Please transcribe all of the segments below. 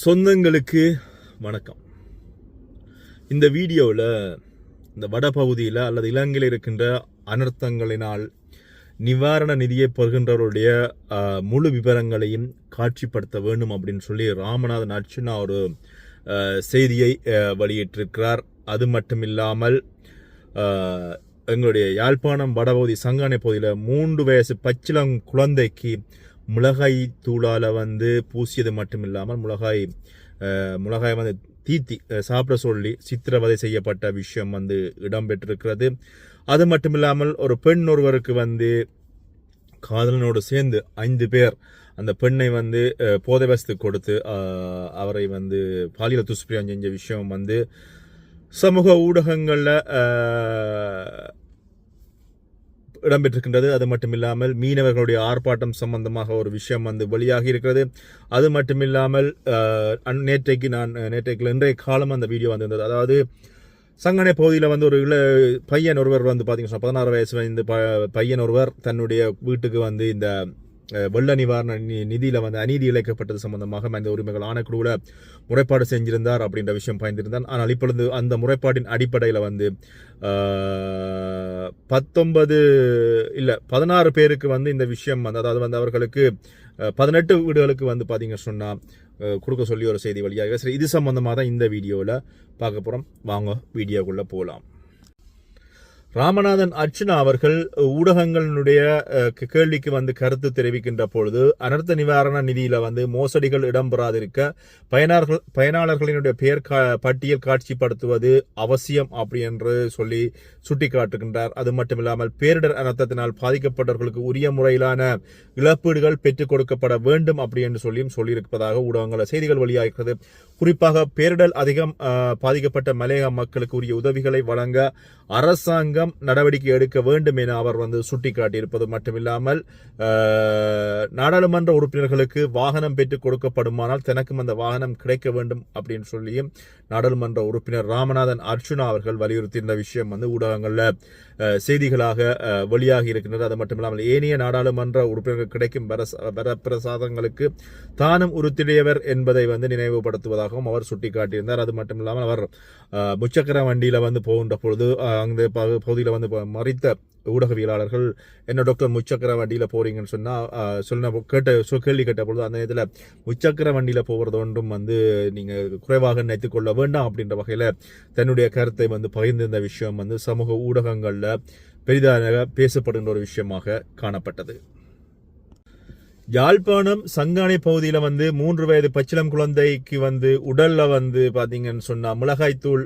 சொந்தங்களுக்கு வணக்கம். இந்த வீடியோவில் இந்த வடபகுதியில் அல்லது இலங்கையில் இருக்கின்ற அனர்த்தங்களினால் நிவாரண நிதியை பெறுகின்றவருடைய முழு விவரங்களையும் காட்சிப்படுத்த வேண்டும் அப்படின்னு சொல்லி ராமநாதன் அர்ச்சனா ஒரு செய்தியை வெளியிட்டிருக்கிறார். அது மட்டும் இல்லாமல் எங்களுடைய யாழ்ப்பாணம் வடபகுதி சங்கானை பகுதியில் மூன்று வயசு பச்சிளம் குழந்தைக்கு மிளகாய் தூளால் வந்து பூசியது மட்டும் இல்லாமல் மிளகாய் மிளகாய் வந்து தீத்தி சாப்பிட சொல்லி சித்திரவதை செய்யப்பட்ட விஷயம் வந்து இடம்பெற்றிருக்கிறது. அது மட்டும் இல்லாமல் ஒரு பெண் ஒருவருக்கு வந்து காதலனோடு சேர்ந்து ஐந்து பேர் அந்த பெண்ணை வந்து போதைவசத்துக்கு போதை வசத்துக்கு கொடுத்து அவரை வந்து பாலியல் துஷ்பிரியம் செஞ்ச விஷயம் வந்து சமூக ஊடகங்களில் இடம்பெற்றிருக்கின்றது. அது மட்டும் இல்லாமல் மீனவர்களுடைய ஆர்ப்பாட்டம் சம்பந்தமாக ஒரு விஷயம் வந்து வெளியாகி இருக்கிறது. அது மட்டும் இல்லாமல் நேற்றைக்கு நான் நேற்றைக்கு இன்றைய காலம் அந்த வீடியோ வந்திருந்தது. அதாவது சங்கனை பகுதியில் வந்து ஒரு இள பையன் ஒருவர் வந்து பார்த்தீங்கன்னா பதினாறு வயசு வந்து ப பையன் ஒருவர் தன்னுடைய வீட்டுக்கு வந்து இந்த வெள்ள நிவாரண நி- வந்து அநீதி இழைக்கப்பட்டது சம்பந்தமாக மனித உரிமைகள் ஆணைக்குழுவில் முறைப்பாடு செஞ்சிருந்தார் அப்படின்ற விஷயம் பயந்திருந்தார் ஆனால் இப்பொழுது அந்த முறைப்பாட்டின் அடிப்படையில் வந்து பத்தொன்பது இல்லை பதினாறு பேருக்கு வந்து இந்த விஷயம் வந்து அதாவது வந்து அவர்களுக்கு பதினெட்டு வீடுகளுக்கு வந்து பார்த்தீங்க சொன்னால் கொடுக்க சொல்லி ஒரு செய்தி வழியாக சரி இது சம்பந்தமாக தான் இந்த வீடியோவில் பார்க்க போகிறோம் வாங்க வீடியோக்குள்ளே போகலாம் ராமநாதன் அர்ச்சனா அவர்கள் ஊடகங்களினுடைய கேள்விக்கு வந்து கருத்து தெரிவிக்கின்ற பொழுது அனர்த்த நிவாரண நிதியில வந்து மோசடிகள் இடம்பெறாதிருக்க பயனாளர்கள் பயனாளர்களினுடைய பெயர் கா- பட்டியல் காட்சிப்படுத்துவது அவசியம் அப்படி என்று சொல்லி சுட்டிக்காட்டுகின்றார். அது மட்டுமில்லாமல் பேரிடர் அனர்த்தத்தினால் பாதிக்கப்பட்டவர்களுக்கு உரிய முறையிலான இழப்பீடுகள் பெற்றுக் கொடுக்கப்பட வேண்டும் அப்படி என்று சொல்லியும் சொல்லியிருப்பதாக ஊடகங்கள் செய்திகள் வெளியாகிறது. குறிப்பாக பேரிடர் அதிகம் பாதிக்கப்பட்ட மலையக மக்களுக்கு உரிய உதவிகளை வழங்க அரசாங்கம் நடவடிக்கை எடுக்க வேண்டும் என அவர் வந்து சுட்டிக்காட்டியிருப்பது மட்டுமில்லாமல் நாடாளுமன்ற உறுப்பினர்களுக்கு வாகனம் பெற்றுக் கொடுக்கப்படுமானால் தனக்கும் அந்த வாகனம் கிடைக்க வேண்டும் அப்படின்னு சொல்லியும் நாடாளுமன்ற உறுப்பினர் ராமநாதன் அர்ச்சுனா அவர்கள் வலியுறுத்தியிருந்த விஷயம் வந்து ஊடகங்களில் செய்திகளாக வெளியாகி இருக்கின்றது. அது மட்டுமில்லாமல் ஏனைய நாடாளுமன்ற உறுப்பினர்கள் கிடைக்கும் வரச- வரப்பிரசாதங்களுக்கு தானும் உறுத்திடையவர் என்பதை வந்து நினைவுபடுத்துவதாகவும் அவர் சுட்டிக்காட்டியிருந்தார். அது மட்டுமில்லாமல் அவர் முச்சக்கர வண்டியில் வந்து போகின்ற பொழுது அங்கே பகுதியில் வந்து மறித்த ஊடகவியலாளர்கள் என்ன டாக்டர் முச்சக்கர வண்டியில் போகிறீங்கன்னு சொன்னால் சொன்ன கேட்ட சொ- கேள்வி கேட்ட பொழுது அந்த நேரத்தில் முச்சக்கர வண்டியில் போகிறது ஒன்றும் வந்து நீங்கள் குறைவாக நினைத்துக் கொள்ள வேண்டாம் அப்படின்ற வகையில் தன்னுடைய கருத்தை வந்து பகிர்ந்திருந்த விஷயம் வந்து சமூக ஊடகங்களில் பெரிதாக பேசப்படுகின்ற ஒரு விஷயமாக காணப்பட்டது. யாழ்ப்பாணம் சங்கானை பகுதியில் வந்து மூன்று வயது பச்சிளம் குழந்தைக்கு வந்து உடலில் வந்து பார்த்தீங்கன்னு சொன்னால் மிளகாய்த்தூள்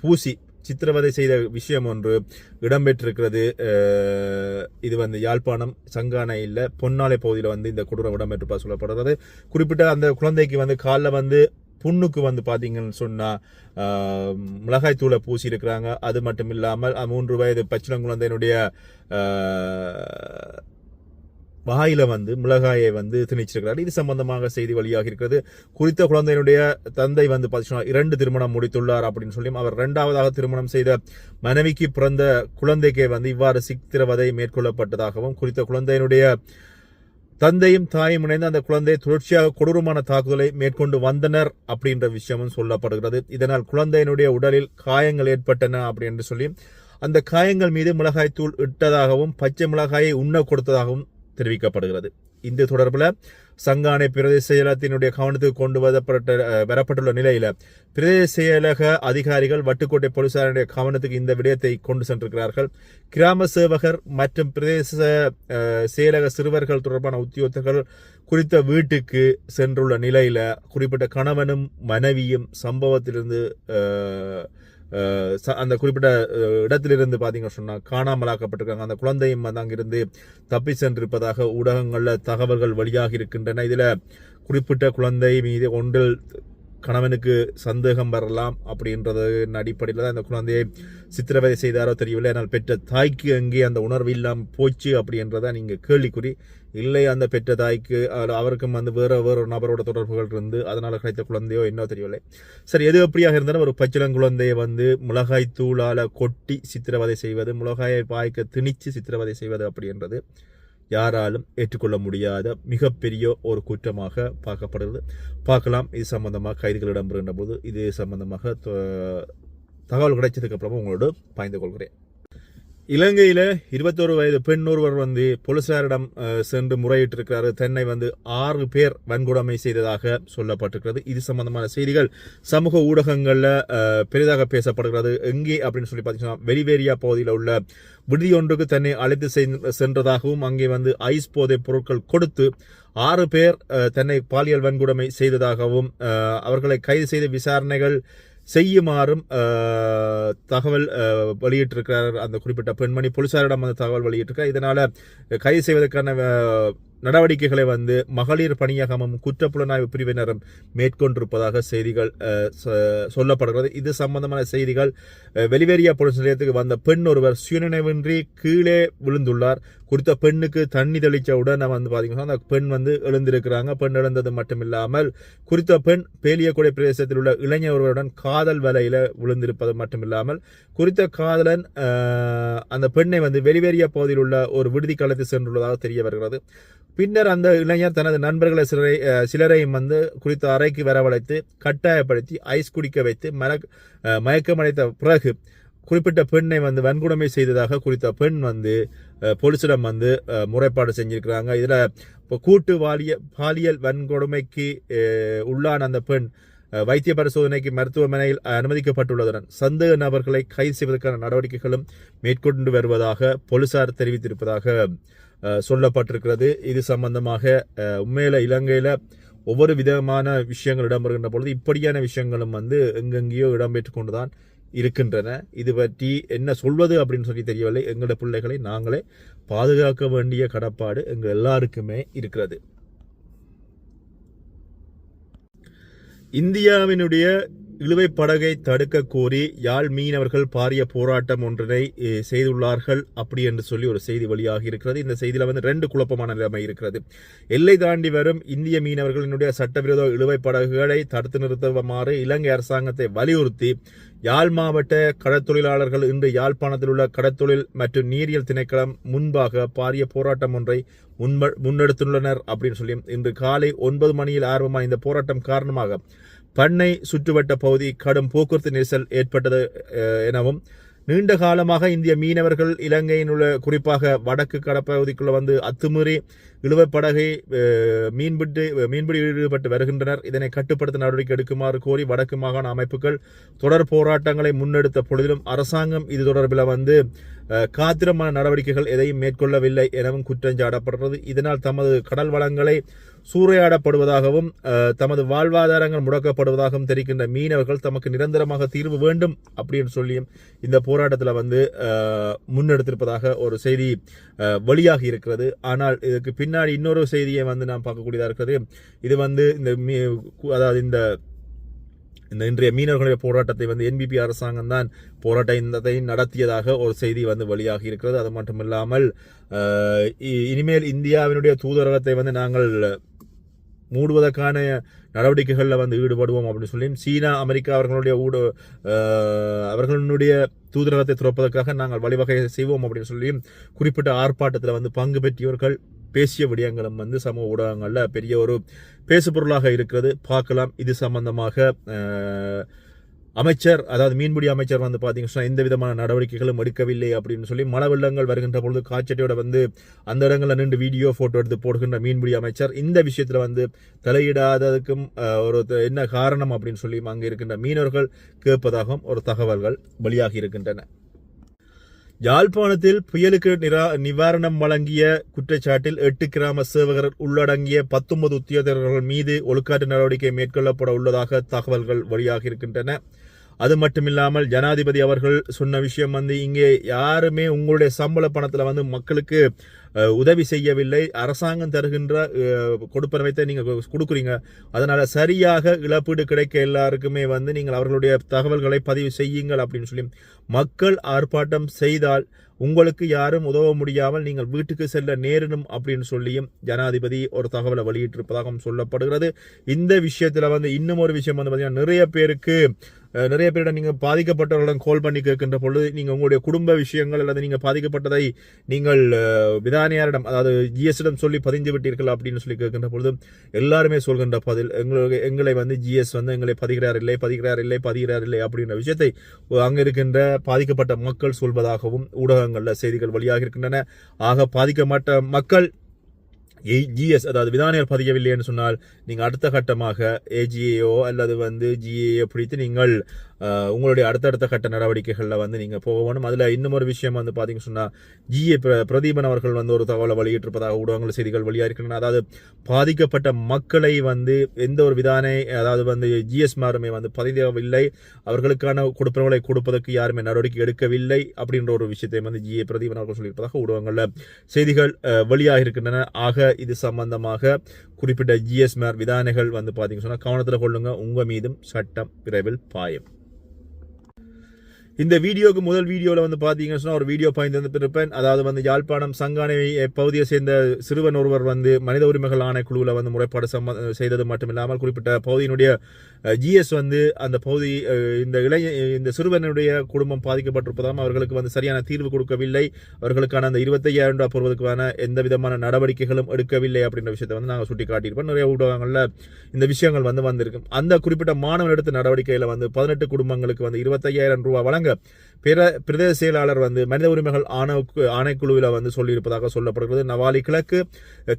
பூசி சித்திரவதை செய்த விஷயம் ஒன்று இடம்பெற்றிருக்கிறது. இது வந்து யாழ்ப்பாணம் சங்கானையில் பொன்னாலை பகுதியில் வந்து இந்த கொடூரம் இடம்பெற்றிருப்பா சொல்லப்படுறது குறிப்பிட்ட அந்த குழந்தைக்கு வந்து காலில் வந்து புண்ணுக்கு வந்து பார்த்தீங்கன்னு சொன்னால் மிளகாய் தூளை பூசி இருக்கிறாங்க அது மட்டும் இல்லாமல் மூன்று வயது பச்சிளங்குழந்தையினுடைய வாயில வந்து மிளகாயை வந்து திணிச்சிருக்கிறார். இது சம்பந்தமாக செய்தி வழியாக இருக்கிறது. குறித்த குழந்தையினுடைய தந்தை வந்து பார்த்தீங்கன்னா இரண்டு திருமணம் முடித்துள்ளார் அப்படின்னு சொல்லி அவர் இரண்டாவதாக திருமணம் செய்த மனைவிக்கு பிறந்த குழந்தைக்கே வந்து இவ்வாறு சித்திரவதை மேற்கொள்ளப்பட்டதாகவும் குறித்த குழந்தையினுடைய தந்தையும் தாயும் இணைந்து அந்த குழந்தை தொடர்ச்சியாக கொடூரமான தாக்குதலை மேற்கொண்டு வந்தனர் அப்படின்ற விஷயமும் சொல்லப்படுகிறது. இதனால் குழந்தையினுடைய உடலில் காயங்கள் ஏற்பட்டன அப்படி என்று சொல்லி அந்த காயங்கள் மீது மிளகாய் தூள் இட்டதாகவும் பச்சை மிளகாயை உண்ண கொடுத்ததாகவும் தெரிவிக்கப்படுகிறது. இந்த தொடர்பில் சங்கானை பிரதேச செயலகத்தினுடைய கவனத்துக்கு கொண்டு வரப்பட்ட வரப்பட்டுள்ள நிலையில் பிரதேச செயலக அதிகாரிகள் வட்டுக்கோட்டை போலீசாருடைய கவனத்துக்கு இந்த விடயத்தை கொண்டு சென்றிருக்கிறார்கள். கிராம சேவகர் மற்றும் பிரதேச செயலக சிறுவர்கள் தொடர்பான உத்தியோகத்தர்கள் குறித்த வீட்டுக்கு சென்றுள்ள நிலையில் குறிப்பிட்ட கணவனும் மனைவியும் சம்பவத்திலிருந்து அந்த குறிப்பிட்ட இடத்திலிருந்து பார்த்தீங்க சொன்னால் காணாமலாக்கப்பட்டிருக்காங்க. அந்த குழந்தையும் வந்து அங்கிருந்து தப்பி சென்றிருப்பதாக ஊடகங்களில் தகவல்கள் வழியாக இருக்கின்றன. இதில் குறிப்பிட்ட குழந்தை மீது ஒன்றில் கணவனுக்கு சந்தேகம் வரலாம் அப்படின்றதன் அடிப்படையில் தான் அந்த குழந்தையை சித்திரவதை செய்தாரோ தெரியவில்லை. ஆனால் பெற்ற தாய்க்கு எங்கே அந்த உணர்வு இல்லாமல் போச்சு அப்படின்றத நீங்கள் கேள்விக்குறி இல்லை அந்த பெற்ற தாய்க்கு அவர்- அவருக்கும் வந்து வேற வேறு ஒரு நபரோட தொடர்புகள் இருந்து அதனால் கிடைத்த குழந்தையோ என்ன தெரியவில்லை. சரி எது எப்படியாக இருந்தாலும் ஒரு பச்சிளங்குழந்தையை வந்து மிளகாய் தூளால் கொட்டி சித்திரவதை செய்வது மிளகாயை பாய்க்க திணித்து சித்திரவதை செய்வது அப்படின்றது யாராலும் ஏற்றுக்கொள்ள முடியாத மிகப்பெரிய ஒரு குற்றமாக பார்க்கப்படுகிறது. பார்க்கலாம் இது சம்பந்தமாக கைதுகள் இடம்பெறுகின்ற போது இது சம்பந்தமாக தகவல் கிடைச்சதுக்கு அப்புறமா உங்களோடு பாய்ந்து கொள்கிறேன். இலங்கையில் இருபத்தோரு வயது பெண் ஒருவர் வந்து போலீசாரிடம் சென்று முறையிட்டிருக்கிறார். தன்னை வந்து ஆறு பேர் வன்கொடுமை செய்ததாக சொல்லப்பட்டிருக்கிறது. இது சம்பந்தமான செய்திகள் சமூக ஊடகங்களில் பெரிதாக பேசப்படுகிறது. எங்கே அப்படின்னு சொல்லி பார்த்தீங்கன்னா வெலிவேரியா பகுதியில் உள்ள விடுதி ஒன்றுக்கு தன்னை அழைத்து சென்றதாகவும் அங்கே வந்து ஐஸ் போதைப் பொருட்கள் கொடுத்து ஆறு பேர் தன்னை பாலியல் வன்கொடுமை செய்ததாகவும் அவர்களை கைது செய்த விசாரணைகள் செய்யுமாறும் தகவல் வெளியிட்டிருக்கிறார் அந்த குறிப்பிட்ட பெண்மணி. போலீசாரிடம் அந்த தகவல் வெளியிட்டிருக்கிறார். இதனால் கைது செய்வதற்கான நடவடிக்கைகளை வந்து மகளிர் பணியகமும் குற்றப்புலனாய்வு பிரிவினரும் மேற்கொண்டிருப்பதாக செய்திகள் சொல்லப்படுகிறது. இது சம்பந்தமான செய்திகள் வெளிவேறிய போலீஸ் நிலையத்துக்கு வந்த பெண் ஒருவர் சுயநினைவின்றி கீழே விழுந்துள்ளார். குறித்த பெண்ணுக்கு தண்ணி தெளித்தவுடன் வந்து பார்த்தீங்கன்னா அந்த பெண் வந்து எழுந்திருக்கிறாங்க. பெண் எழுந்தது மட்டும் இல்லாமல் குறித்த பெண் பேலியக்குடை பிரதேசத்தில் உள்ள இளைஞர் ஒருவருடன் காதல் வலையில் விழுந்திருப்பது மட்டும் இல்லாமல் குறித்த காதலன் அந்த பெண்ணை வந்து வெளிவேறிய பகுதியில் உள்ள ஒரு விடுதி களத்தில் சென்றுள்ளதாக தெரிய வருகிறது. பின்னர் அந்த இளைஞர் தனது நண்பர்களை சிலரை சிலரையும் வந்து குறித்த அறைக்கு வரவழைத்து கட்டாயப்படுத்தி ஐஸ் குடிக்க வைத்து மலக் மயக்கமடைத்த பிறகு குறிப்பிட்ட பெண்ணை வந்து வன்கொடுமை செய்ததாக குறித்த பெண் வந்து போலீஸிடம் வந்து முறைப்பாடு செஞ்சிருக்கிறாங்க. இதில் இப்போ கூட்டு வாலிய பாலியல் வன்கொடுமைக்கு உள்ளான அந்த பெண் வைத்திய பரிசோதனைக்கு மருத்துவமனையில் அனுமதிக்கப்பட்டுள்ளதுடன் சந்தேக நபர்களை கைது செய்வதற்கான நடவடிக்கைகளும் மேற்கொண்டு வருவதாக போலீசார் தெரிவித்திருப்பதாக சொல்லப்பட்டிருக்கிறது. இது சம்பந்தமாக உண்மையில் இலங்கையில் ஒவ்வொரு விதமான விஷயங்கள் இடம்பெறுகின்ற பொழுது இப்படியான விஷயங்களும் வந்து எங்கெங்கேயோ இடம்பெற்று கொண்டுதான் இருக்கின்றன. இது பற்றி என்ன சொல்வது அப்படின்னு சொல்லி தெரியவில்லை. எங்களோட பிள்ளைகளை நாங்களே பாதுகாக்க வேண்டிய கடப்பாடு எங்கள் எல்லாருக்குமே இருக்கிறது. இந்தியாவினுடைய இழுவை படகை தடுக்க கோரி யாழ் மீனவர்கள் பாரிய போராட்டம் ஒன்றினை செய்துள்ளார்கள். அப்படி என்று சொல்லி ஒரு செய்தி வெளியாகி இருக்கிறது. இந்த செய்தியில் வந்து ரெண்டு குழப்பமான நிலைமை இருக்கிறது. எல்லை தாண்டி வரும் இந்திய மீனவர்களினுடைய சட்டவிரோத இழுவை படகுகளை தடுத்து நிறுத்துமாறு இலங்கை அரசாங்கத்தை வலியுறுத்தி யாழ் மாவட்ட கடற்தொழிலாளர்கள் இன்று யாழ்ப்பாணத்தில் உள்ள கடற்தொழில் மற்றும் நீரியல் திணைக்களம் முன்பாக பாரிய போராட்டம் ஒன்றை முன்னெடுத்துள்ளனர் அப்படின்னு சொல்லி இன்று காலை ஒன்பது மணியில் ஆரம்பமான இந்த போராட்டம் காரணமாக பண்ணை சுற்றுவட்ட பகுதி கடும் போக்குவரத்து நெரிசல் ஏற்பட்டது எனவும் நீண்ட காலமாக இந்திய மீனவர்கள் இலங்கையின் உள்ள குறிப்பாக வடக்கு கடற்பகுதிக்குள்ள வந்து அத்துமீறி இழுவப்படகை மீன்பிட்டு மீன்பிடி ஈடுபட்டு வருகின்றனர். இதனை கட்டுப்படுத்த நடவடிக்கை எடுக்குமாறு கோரி வடக்கு மாகாண அமைப்புகள் தொடர் போராட்டங்களை முன்னெடுத்த பொழுதிலும் அரசாங்கம் இது தொடர்பில் வந்து காத்திரமான நடவடிக்கைகள் எதையும் மேற்கொள்ளவில்லை எனவும் குற்றஞ்சாடப்படுகிறது இதனால் தமது கடல் வளங்களை சூறையாடப்படுவதாகவும் தமது வாழ்வாதாரங்கள் முடக்கப்படுவதாகவும் தெரிகின்ற மீனவர்கள் தமக்கு நிரந்தரமாக தீர்வு வேண்டும் அப்படின்னு சொல்லியும் இந்த போராட்டத்தில் வந்து முன்னெடுத்திருப்பதாக ஒரு செய்தி வெளியாகி இருக்கிறது. ஆனால் இதுக்கு பின்னாடி இன்னொரு செய்தியை வந்து நாம் பார்க்கக்கூடியதாக இருக்கிறது. இது வந்து இந்த மீ- அதாவது இந்த இந்த இன்றைய மீனவர்களுடைய போராட்டத்தை வந்து என்பிபி அரசாங்கம் தான் போராட்டத்தை நடத்தியதாக ஒரு செய்தி வந்து வெளியாகி இருக்கிறது. அது மட்டுமில்லாமல் இ- இனிமேல் இந்தியாவினுடைய தூதரகத்தை வந்து நாங்கள் மூடுவதற்கான நடவடிக்கைகளில் வந்து ஈடுபடுவோம் அப்படின்னு சொல்லி சீனா அமெரிக்கா அவர்களுடைய ஊடு அவர்களுடைய தூதரகத்தை துறப்பதற்காக நாங்கள் வழிவகை செய்வோம் அப்படின்னு சொல்லி குறிப்பிட்ட ஆர்ப்பாட்டத்தில் வந்து பங்கு பெற்றியவர்கள் பேசிய விடயங்களும் வந்து சமூக ஊடகங்களில் பெரிய ஒரு பேசுபொருளாக இருக்கிறது. பார்க்கலாம். இது சம்பந்தமாக அமைச்சர் அதாவது மீன்பிடி அமைச்சர் வந்து பார்த்தீங்கன்னா எந்த விதமான நடவடிக்கைகளும் எடுக்கவில்லை அப்படின்னு சொல்லி மழை வெள்ளங்கள் வருகின்ற பொழுது காய்ச்சட்டியோட வந்து அந்த இடங்களில் நின்று வீடியோ ஃபோட்டோ எடுத்து போடுகின்ற மீன்பிடி அமைச்சர் இந்த விஷயத்தில் வந்து தலையிடாததுக்கும் ஒரு என்ன காரணம் அப்படின்னு சொல்லி அங்கே இருக்கின்ற மீனவர்கள் கேட்பதாகவும் ஒரு தகவல்கள் வெளியாகி இருக்கின்றன. யாழ்ப்பாணத்தில் புயலுக்கு நிரா- நிவாரணம் வழங்கிய குற்றச்சாட்டில் எட்டு கிராம சேவகர் உள்ளடங்கிய பத்தொன்பது உத்தியோகர்கள் மீது ஒழுக்காற்று நடவடிக்கை மேற்கொள்ளப்பட உள்ளதாக தகவல்கள் வெளியாகி இருக்கின்றன அது மட்டும் இல்லாமல் ஜனாதிபதி அவர்கள் சொன்ன விஷயம் வந்து இங்கே யாருமே உங்களுடைய சம்பள பணத்தில் வந்து மக்களுக்கு உதவி செய்யவில்லை. அரசாங்கம் தருகின்ற அஹ், கொடுப்பனவைத்தை கொடுக்குறீங்க. அதனால் சரியாக இழப்பீடு கிடைக்க எல்லாருக்குமே வந்து நீங்கள் அவர்களுடைய தகவல்களை பதிவு செய்யுங்கள் அப்படின்னு சொல்லி மக்கள் ஆர்ப்பாட்டம் செய்தால் உங்களுக்கு யாரும் உதவ முடியாமல் நீங்கள் வீட்டுக்கு செல்ல நேரிடும் அப்படின்னு சொல்லியும் ஜனாதிபதி ஒரு தகவலை வெளியிட்டிருப்பதாகவும் சொல்லப்படுகிறது. இந்த விஷயத்தில் வந்து இன்னும் ஒரு விஷயம் வந்து பார்த்தீங்கன்னா நிறைய பேருக்கு நிறைய பேரிடம் நீங்கள் பாதிக்கப்பட்டவர்களிடம் கால் பண்ணி கேட்கின்ற பொழுது நீங்கள் உங்களுடைய குடும்ப விஷயங்கள் அல்லது நீங்கள் பாதிக்கப்பட்டதை நீங்கள் விதானியாரிடம் அதாவது ஜிஎஸ்ஸிடம் சொல்லி பதிஞ்சு விட்டீர்கள் அப்படின்னு சொல்லி கேட்கின்ற பொழுது எல்லாருமே சொல்கின்ற பதில் எங்களுக்கு எங்களை வந்து ஜிஎஸ் வந்து எங்களை பதிகிறார் இல்லை பதிகிறார் இல்லை பதிகிறார் இல்லை அப்படின்ற விஷயத்தை அங்கே இருக்கின்ற பாதிக்கப்பட்ட மக்கள் சொல்வதாகவும் ஊடகங்களில் செய்திகள் வழியாக இருக்கின்றன ஆக பாதிக்கப்பட்ட மக்கள் ஜிஎஸ் அதாவது விதானியர் பதியவில்லை என்று சொன்னால் நீங்கள் அடுத்த கட்டமாக ஏஜிஏஓ அல்லது வந்து ஜிஏஏ பிடித்து நீங்கள் உங்களுடைய அடுத்தடுத்த கட்ட நடவடிக்கைகளில் வந்து நீங்கள் போக வேணும். அதில் இன்னும் ஒரு விஷயம் வந்து பார்த்தீங்கன்னு சொன்னால் ஜிஏ பிரதீபன் அவர்கள் வந்து ஒரு தகவலை வெளியிட்டிருப்பதாக ஊடகங்கள் செய்திகள் வெளியாக இருக்கின்றன அதாவது பாதிக்கப்பட்ட மக்களை வந்து எந்த ஒரு விதானை அதாவது வந்து ஜிஎஸ் மாருமே வந்து பதிவில்லை அவர்களுக்கான கொடுப்பவர்களை கொடுப்பதற்கு யாருமே நடவடிக்கை எடுக்கவில்லை அப்படின்ற ஒரு விஷயத்தை வந்து ஜிஏ பிரதீபன் அவர்கள் சொல்லியிருப்பதாக ஊடகங்களில் செய்திகள் வெளியாக இருக்கின்றன ஆக இது சம்பந்தமாக குறிப்பிட்ட ஜிஎஸ்மார் விதானைகள் வந்து பார்த்தீங்கன்னு சொன்னால் கவனத்தில் கொள்ளுங்கள் உங்கள் மீதும் சட்டம் விரைவில் பாயும். இந்த வீடியோக்கு முதல் வீடியோவில் வந்து பார்த்தீங்கன்னு சொன்னால் ஒரு வீடியோ பாய்ந்து இருப்பேன் அதாவது வந்து யாழ்ப்பாணம் சங்கானை பகுதியை சேர்ந்த சிறுவன் ஒருவர் வந்து மனித உரிமைகள் ஆணைக்குழுவில் வந்து முறைப்பாடு சம்ம செய்தது மட்டும் இல்லாமல் குறிப்பிட்ட பகுதியினுடைய ஜிஎஸ் வந்து அந்த பகுதி இந்த இளைய இந்த சிறுவனுடைய குடும்பம் பாதிக்கப்பட்டிருப்பதாம் அவர்களுக்கு வந்து சரியான தீர்வு கொடுக்கவில்லை. அவர்களுக்கான அந்த இருபத்தையாயிரம் ரூபாய் போடுவதற்கான எந்த விதமான நடவடிக்கைகளும் எடுக்கவில்லை அப்படின்ற விஷயத்தை வந்து நாங்கள் சுட்டி காட்டியிருப்போம் நிறைய ஊடகங்களில் இந்த விஷயங்கள் வந்து வந்திருக்கும் அந்த குறிப்பிட்ட மாணவன் எடுத்த நடவடிக்கையில் வந்து பதினெட்டு குடும்பங்களுக்கு வந்து இருபத்தையாயிரம் ரூபாய் வழங்க பிற பிரதேச செயலாளர் வந்து மனித உரிமைகள் ஆணை ஆணைக்குழுவில் வந்து சொல்லியிருப்பதாக சொல்லப்படுகிறது. நவாலி கிழக்கு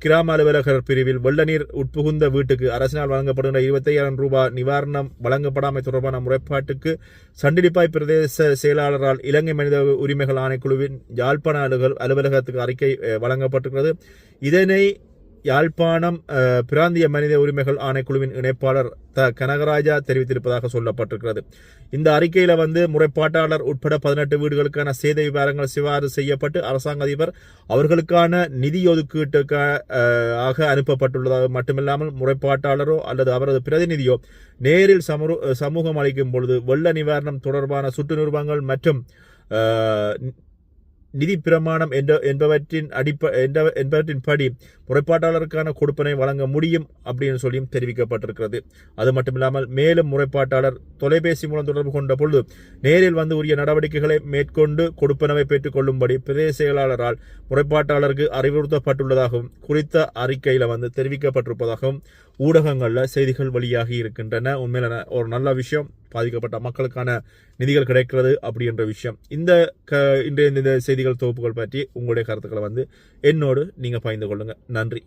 கிராம அலுவலகர் பிரிவில் வெள்ள நீர் உட்புகுந்த வீட்டுக்கு அரசினால் வழங்கப்படுகின்ற இருபத்தையாயிரம் ரூபாய் நிவாரணம் வழங்கப்படாமை தொடர்பான முறைப்பாட்டுக்கு சண்டிலிப்பாய் பிரதேச செயலாளரால் இலங்கை மனித உரிமைகள் ஆணைக்குழுவின் யாழ்ப்பாண அலுவலக அலுவலகத்துக்கு அறிக்கை வழங்கப்பட்டிருக்கிறது. இதனை யாழ்ப்பாணம் பிராந்திய மனித உரிமைகள் ஆணைக்குழுவின் இணைப்பாளர் த. கனகராஜா தெரிவித்திருப்பதாக சொல்லப்பட்டிருக்கிறது. இந்த அறிக்கையில வந்து முறைப்பாட்டாளர் உட்பட பதினெட்டு வீடுகளுக்கான சேத விவரங்கள் சிவாறு செய்யப்பட்டு அரசாங்க அதிபர் அவர்களுக்கான நிதி ஒதுக்கீட்டுக்காக ஆக அனுப்பப்பட்டுள்ளதாக மட்டுமில்லாமல் முறைப்பாட்டாளரோ அல்லது அவரது பிரதிநிதியோ நேரில் சமூக சமூகம் அளிக்கும் பொழுது வெள்ள நிவாரணம் தொடர்பான சுட்டு நிறுவனங்கள் மற்றும் நிதி பிரமாணம் என்ற என்பவற்றின் அடிப்ப என்ற- என்பவற்றின் படி முறைப்பாட்டாளருக்கான கொடுப்பனை வழங்க முடியும் அப்படின்னு சொல்லியும் தெரிவிக்கப்பட்டிருக்கிறது. அது மட்டுமில்லாமல் மேலும் முறைப்பாட்டாளர் தொலைபேசி மூலம் தொடர்பு கொண்ட பொழுது நேரில் வந்து உரிய நடவடிக்கைகளை மேற்கொண்டு கொடுப்பனவை பெற்றுக்கொள்ளும்படி பிரதேச செயலாளரால் முறைப்பாட்டாளருக்கு அறிவுறுத்தப்பட்டுள்ளதாகவும் குறித்த அறிக்கையில் வந்து தெரிவிக்கப்பட்டிருப்பதாகவும் ஊடகங்களில் செய்திகள் வெளியாகி இருக்கின்றன. உண்மையில ஒரு நல்ல விஷயம். பாதிக்கப்பட்ட மக்களுக்கான நிதிகள் கிடைக்கிறது அப்படின்ற விஷயம். இந்த க இன்றைய இந்த செய்திகள் தொகுப்புகள் பற்றி உங்களுடைய கருத்துக்களை வந்து என்னோடு நீங்கள் பகிர்ந்து கொள்ளுங்கள் நன்றி.